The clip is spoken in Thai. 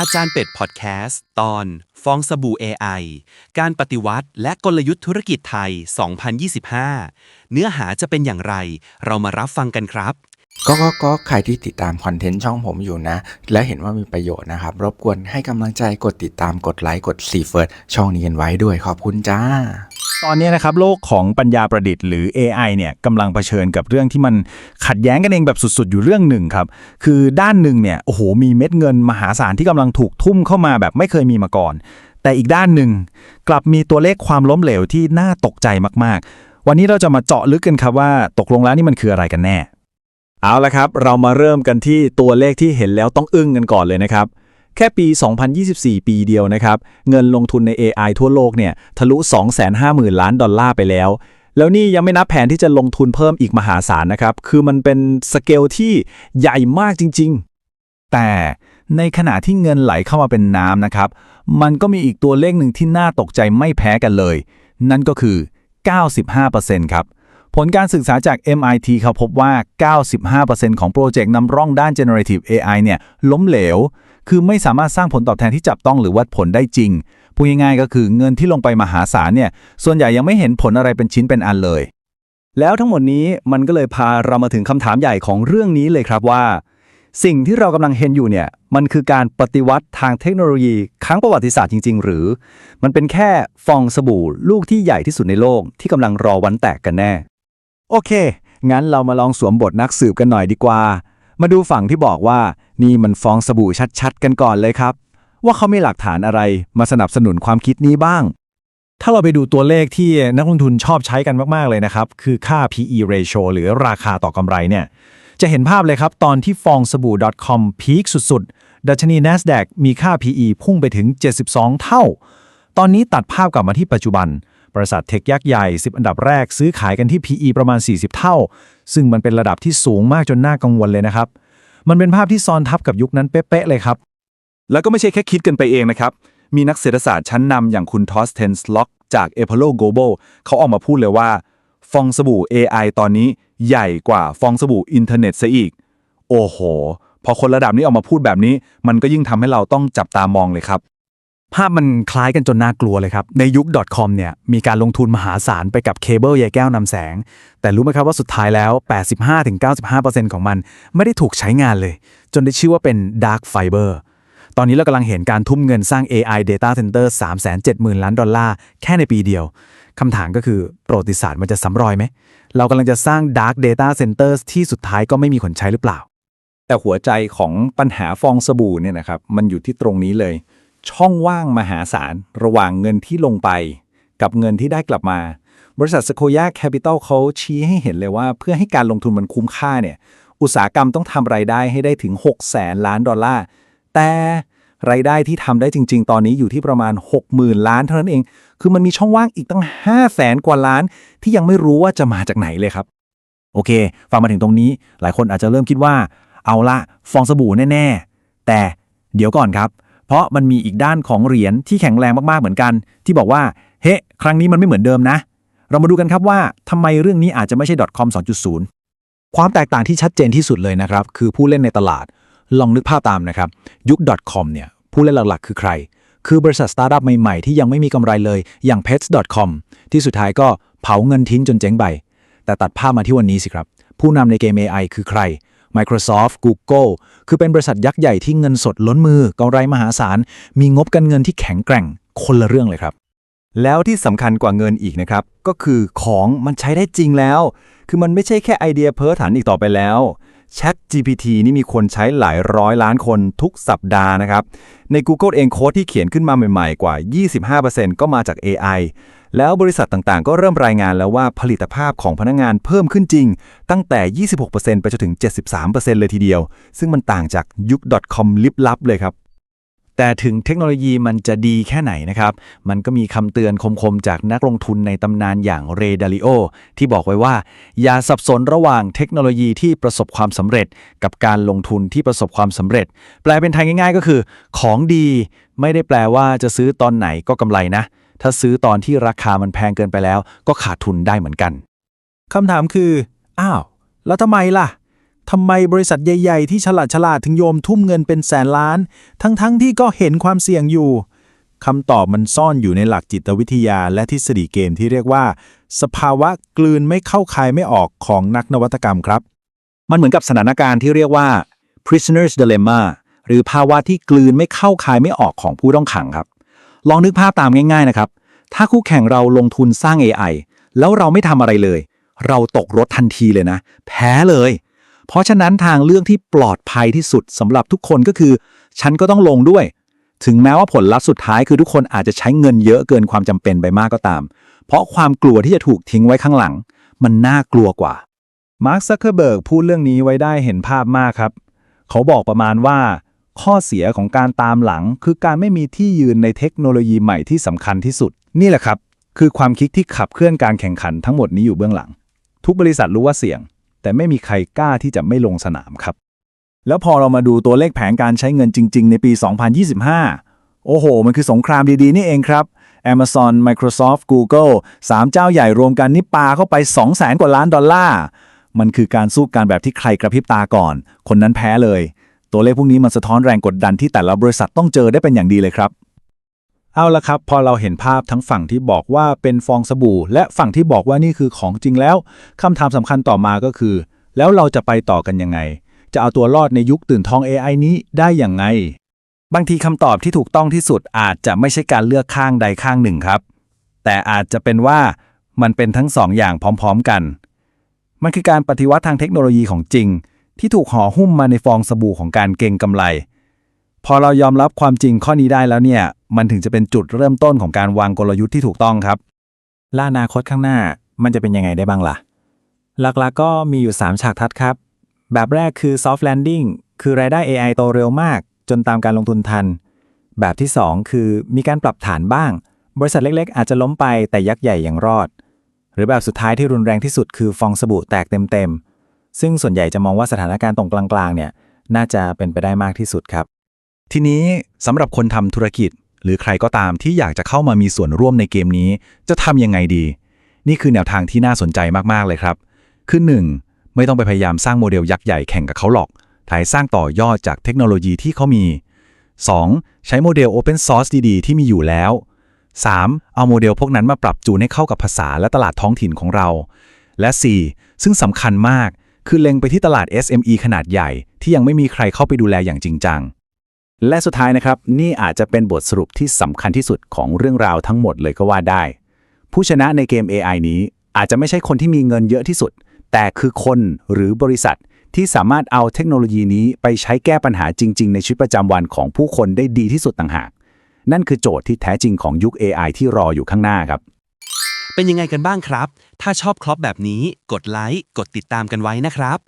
อาจารย์เป็ดพอดแคสต์ตอน ฟองสบู่ AI การปฏิวัติและกลยุทธ์ธุรกิจไทย 2025 เนื้อหาจะเป็นอย่างไร เรามารับฟังกันครับ ก็ก็ก็ใครที่ติดตามคอนเทนต์ช่องผมอยู่นะ และเห็นว่ามีประโยชน์นะครับ รบกวนให้กำลังใจกดติดตามกดไลค์กดซีเฟิร์สช่องนี้กันไว้ด้วยขอบคุณจ้า ตอนนี้นะครับโลกของปัญญาประดิษฐ์หรือ AI เนี่ยกำลังเผชิญกับเรื่องที่มันขัดแย้งกันเองแบบสุดๆ อยู่เรื่องหนึ่งครับ คือด้านหนึ่งเนี่ยโอ้โหมีเม็ดเงินมหาศาลที่กำลังถูกทุ่มเข้ามาแบบไม่เคยมีมาก่อน แต่อีกด้านหนึ่งกลับมีตัวเลขความล้มเหลวที่น่าตกใจมากๆ วันนี้เราจะมาเจาะลึกกันครับว่าตกลงแล้วนี่มันคืออะไรกันแน่ เอาละครับ เรามาเริ่มกันที่ตัวเลขที่เห็นแล้วต้องอึ้งกันก่อนเลยนะครับ แค่ปี 2024 ปีเดียวนะครับ เงินลงทุนใน AI ทั่วโลกเนี่ยทะลุ 250,000 ล้านดอลลาร์ไปแล้ว แล้วนี่ยังไม่นับแผนที่จะลงทุนเพิ่มอีกมหาศาลนะครับ คือมันเป็นสเกลที่ใหญ่มากจริง ๆ แต่ในขณะที่เงินไหลเข้ามาเป็นน้ำนะครับ มันก็มีอีกตัวเลขหนึ่งที่น่าตกใจไม่แพ้กันเลย นั่นก็คือ 95%ครับ ผลการศึกษาจาก MIT เขาพบว่า 95%ของโปรเจกต์นำร่องด้าน generative AI เนี่ยล้มเหลว คือไม่สามารถสร้างผลตอบแทนที่จับต้องหรือวัดผลได้จริง พูดง่ายๆก็คือเงินที่ลงไปมหาศาลเนี่ย ส่วนใหญ่ยังไม่เห็นผลอะไรเป็นชิ้นเป็นอันเลย แล้วทั้งหมดนี้มันก็เลยพาเรามาถึงคำถามใหญ่ของเรื่องนี้เลยครับว่า สิ่งที่เรากำลังเห็นอยู่เนี่ย มันคือการปฏิวัติทางเทคโนโลยีครั้งประวัติศาสตร์จริง ๆ หรือ มันเป็นแค่ฟองสบู่ลูกที่ใหญ่ที่สุดในโลกที่กำลังรอวันแตกกันแน่ โอเค งั้นเรามาลองสวมบทนักสืบกันหน่อยดีกว่า มาดูฝั่งที่บอกว่านี่มันฟองสบู่ชัดๆ กันก่อนเลยครับ ว่าเขามีหลักฐานอะไรมาสนับสนุนความคิดนี้บ้าง ถ้าเราไปดูตัวเลขที่นักลงทุนชอบใช้กันมากๆเลยนะครับ คือค่า PE ratio หรือราคาต่อกำไรเนี่ย จะเห็นภาพเลยครับ ตอนที่ฟองสบู่ .com พีคสุดๆ ดัชนี NASDAQ มีค่า PE พุ่งไปถึง 72 เท่า ตอนนี้ตัดภาพกลับมาที่ปัจจุบัน บริษัทเทคยักษ์ใหญ่ 10 อันดับแรกซื้อขายกันที่ PE ประมาณ 40 เท่า ซึ่งมันเป็นระดับที่สูงมากจนน่ากังวลเลยนะครับ มันเป็นภาพที่ซ้อนทับกับยุคนั้นเป๊ะๆเลยครับ แล้วก็ไม่ใช่แค่คิดกันไปเองนะครับ มีนักเศรษฐศาสตร์ชั้นนำอย่างคุณทอสเทนส์ล็อกจาก a p o l o Global เขาออกมาพูดเลยว่า ฟองสบู่ AI ตอนนี้ใหญ่กว่าฟองสบู่อินเทอร์เน็ตซะอีก โอ้โห พอคนระดับนี้ออกมาพูดแบบนี้ มันก็ยิ่งทำให้เราต้องจับตามองเลยครับ ภาพมันคล้ายกันจนน่ากลัวเลยครับ ในยุค .com เนี่ยมีการลงทุนมหาศาลไปกับเคเบิลใยแก้วนำแสง แต่รู้ไหมครับว่าสุดท้ายแล้ว 85-95%ของมันไม่ได้ถูกใช้งานเลย จนได้ชื่อว่าเป็น Dark Fiber ตอนนี้เรากำลังเห็นการทุ่มเงินสร้าง AI Data Center 370,000 ล้านดอลลาร์ แค่ในปีเดียว คำถามก็คือประวัติศาสตร์มันจะซ้ำรอยไหม เรากำลังจะสร้าง Dark Data Centers ที่สุดท้ายก็ไม่มีคนใช้หรือเปล่า แต่หัวใจของปัญหาฟองสบู่เนี่ยนะครับ มันอยู่ที่ตรงนี้เลย ช่องว่างมหาศาล ระหว่างเงินที่ลงไป กับเงินที่ได้กลับมา บริษัทสโคยาแคปิตอลเขาชี้ให้เห็นเลยว่า เพื่อให้การลงทุนมันคุ้มค่าเนี่ย อุตสาหกรรมต้องทำไรายได้ให้ได้ถึง6แสนล้านดอลลาร์ แต่รายได้ที่ทำได้จริง ๆ ตอนนี้อยู่ที่ประมาณ 60,000 ล้านเท่านั้นเอง คือมันมีช่องว่างอีกตั้ง5แสนกว่าล้าน ที่ยังไม่รู้ว่าจะมาจากไหนเลยครับ โอเค ฟังมาถึงตรงนี้ หลายคนอาจจะเริ่มคิดว่า เอาละฟองสบู่แน่ ๆ แต่เดี๋ยวก่อนครับ เพราะมันมีอีกด้านของเหรียญที่แข็งแรงมากๆเหมือนกัน ที่บอกว่า เฮ้ครั้งนี้มันไม่เหมือนเดิมนะ เรามาดูกันครับว่าทำไมเรื่องนี้อาจจะไม่ใช่ .com 2.0 ความแตกต่างที่ชัดเจนที่สุดเลยนะครับ คือผู้เล่นในตลาด ลองนึกภาพตามนะครับ ยุค .com เนี่ย ผู้เล่นหลักๆ คือใคร คือบริษัทสตาร์ทอัพใหม่ๆ ที่ยังไม่มีกำไรเลย อย่าง pets.com ที่สุดท้ายก็เผาเงินทิ้งจนเจ๊งไป แต่ตัดภาพมาที่วันนี้สิครับ ผู้นำในเกม AI คือใคร Microsoft Google คือเป็นบริษัทยักษ์ใหญ่ที่เงินสดล้นมือกำไรมหาศาล มีงบการเงินที่แข็งแกร่งคนละเรื่องเลยครับ แล้วที่สำคัญกว่าเงินอีกนะครับ ก็คือของมันใช้ได้จริงแล้ว คือมันไม่ใช่แค่ไอเดียเพ้อฝันอีกต่อไปแล้ว Chat GPT นี่มีคนใช้หลายร้อยล้านคนทุกสัปดาห์นะครับ ใน Google เองโค้ดที่เขียนขึ้นมาใหม่ๆ กว่า 25%ก็มาจาก AI แล้วบริษัทต่างๆ ก็เริ่มรายงานแล้วว่าผลิตภาพของพนักงานเพิ่มขึ้นจริง ตั้งแต่ 26%ไปจนถึง 73%เลยทีเดียว ซึ่งมันต่างจากยุค .com ลิบลับเลยครับ แต่ถึงเทคโนโลยีมันจะดีแค่ไหนนะครับ มันก็มีคำเตือนคมๆ จากนักลงทุนในตำนานอย่างเรดาริโอที่บอกไว้ว่า อย่าสับสนระหว่างเทคโนโลยีที่ประสบความสำเร็จ กับการลงทุนที่ประสบความสำเร็จ แปลเป็นไทยง่าย ๆ ก็คือ ของดีไม่ได้แปลว่าจะซื้อตอนไหนก็กำไรนะ ถ้าซื้อตอนที่ราคามันแพงเกินไปแล้ว ก็ขาดทุนได้เหมือนกันคำถามคือ อ้าว แล้วทำไมล่ะทำไมบริษัทใหญ่ ๆ ที่ฉลาดฉลาดถึงโยมทุ่มเงินเป็นแสนล้าน ทั้งๆที่ก็เห็นความเสี่ยงอยู่คำตอบมันซ่อนอยู่ในหลักจิตวิทยาและทฤษฎีเกมที่เรียกว่า สภาวะกลืนไม่เข้าคายไม่ออกของนักนวัตกรรมครับ มันเหมือนกับสถานการณ์ที่เรียกว่า prisoner's dilemma หรือภาวะที่กลืนไม่เข้าคายไม่ออกของผู้ต้องขังครับ ลองนึกภาพตามง่ายๆนะครับ ถ้าคู่แข่งเราลงทุนสร้าง AI แล้วเราไม่ทำอะไรเลย เราตกรถทันทีเลยนะ แพ้เลย เพราะฉะนั้นทางเลือกที่ปลอดภัยที่สุดสำหรับทุกคนก็คือ ฉันก็ต้องลงด้วย ถึงแม้ว่าผลลัพธ์สุดท้ายคือทุกคนอาจจะใช้เงินเยอะเกินความจำเป็นไปมากก็ตาม เพราะความกลัวที่จะถูกทิ้งไว้ข้างหลัง มันน่ากลัวกว่ามาร์คซักเคอร์เบิร์กพูดเรื่องนี้ไว้ได้เห็นภาพมากครับ เขาบอกประมาณว่า ข้อเสียของการตามหลัง คือการไม่มีที่ยืนในเทคโนโลยีใหม่ที่สำคัญที่สุด นี่แหละครับ คือความคิดที่ขับเคลื่อนการแข่งขันทั้งหมดนี้อยู่เบื้องหลัง ทุกบริษัทรู้ว่าเสี่ยง แต่ไม่มีใครกล้าที่จะไม่ลงสนามครับ แล้วพอเรามาดูตัวเลขแผนการใช้เงินจริง ๆ ในปี 2025 โอ้โห มันคือสงครามดีๆ นี่เองครับ Amazon Microsoft Google สามเจ้าใหญ่รวมกันนี่ปาเข้าไป 200,000กว่าล้านดอลลาร์มันคือการสู้กันแบบที่ใครกระพริบตาก่อน คนนั้นแพ้เลย ตัวเลขพวกนี้มันสะท้อนแรงกดดันที่แต่ละบริษัทต้องเจอได้เป็นอย่างดีเลยครับ เอาละครับ พอเราเห็นภาพทั้งฝั่งที่บอกว่าเป็นฟองสบู่ และฝั่งที่บอกว่านี่คือของจริงแล้วคำถามสำคัญต่อมาก็คือ แล้วเราจะไปต่อกันยังไง จะเอาตัวรอดในยุคตื่นทอง AI นี้ได้อย่างไง บางทีคำตอบที่ถูกต้องที่สุดอาจจะไม่ใช่การเลือกข้างใดข้างหนึ่งครับ แต่อาจจะเป็นว่ามันเป็นทั้งสองอย่างพร้อม ๆ กัน มันคือการปฏิวัติทางเทคโนโลยีของจริง ที่ถูกห่อหุ้มมาในฟองสบู่ของการเก็งกำไร พอเรายอมรับความจริงข้อนี้ได้แล้วเนี่ย มันถึงจะเป็นจุดเริ่มต้นของการวางกลยุทธ์ที่ถูกต้องครับลวอนาคตข้างหน้ามันจะเป็นยังไงได้บ้างล่ะ หลักๆก็มีอยู่ 3 ฉากทัดครับ แบบแรกคือ soft landing คือรายได้ AI โตเร็วมาก จนตามการลงทุนทัน แบบที่ 2 คือมีการปรับฐานบ้าง บริษัทเล็กๆ อาจจะล้มไปแต่ยักษ์ใหญ่ยังรอด หรือแบบสุดท้ายที่รุนแรงที่สุดคือฟองสบู่แตกเต็มๆ ซึ่งส่วนใหญ่จะมองว่าสถานการณ์ตรงกลางๆเนี่ยน่าจะเป็นไปได้มากที่สุดครับ ทีนี้สำหรับคนทำธุรกิจ หรือใครก็ตามที่อยากจะเข้ามามีส่วนร่วมในเกมนี้ จะทำยังไงดี นี่คือแนวทางที่น่าสนใจมากๆเลยครับ คือ 1. ไม่ต้องไปพยายามสร้างโมเดลยักษ์ใหญ่แข่งกับเขาหรอกถ่ายสร้างต่อยอดจากเทคโนโลยีที่เขามี 2. ใช้โมเดล Open Source ดีๆ ที่มีอยู่แล้ว 3. เอาโมเดลพวกนั้นมาปรับจูนให้เข้ากับภาษาและตลาดท้องถิ่นของเรา และ 4. ซึ่งสำคัญมาก คือเล็งไปที่ตลาด SME ขนาดใหญ่ ที่ยังไม่มีใครเข้าไปดูแลอย่างจริงจัง และสุดท้ายนะครับ นี่อาจจะเป็นบทสรุปที่สำคัญที่สุดของเรื่องราวทั้งหมดเลยก็ว่าได้ ผู้ชนะในเกม AI นี้อาจจะไม่ใช่คนที่มีเงินเยอะที่สุด แต่คือคนหรือบริษัทที่สามารถเอาเทคโนโลยีนี้ไปใช้แก้ปัญหาจริง ๆ ในชีวิตประจำวันของผู้คนได้ดีที่สุดต่างหาก นั่นคือโจทย์ที่แท้จริงของยุค AI ที่รออยู่ข้างหน้าครับ เป็นยังไงกันบ้างครับ ถ้าชอบคลอปแบบนี้กดไลค์กดติดตามกันไว้นะครับ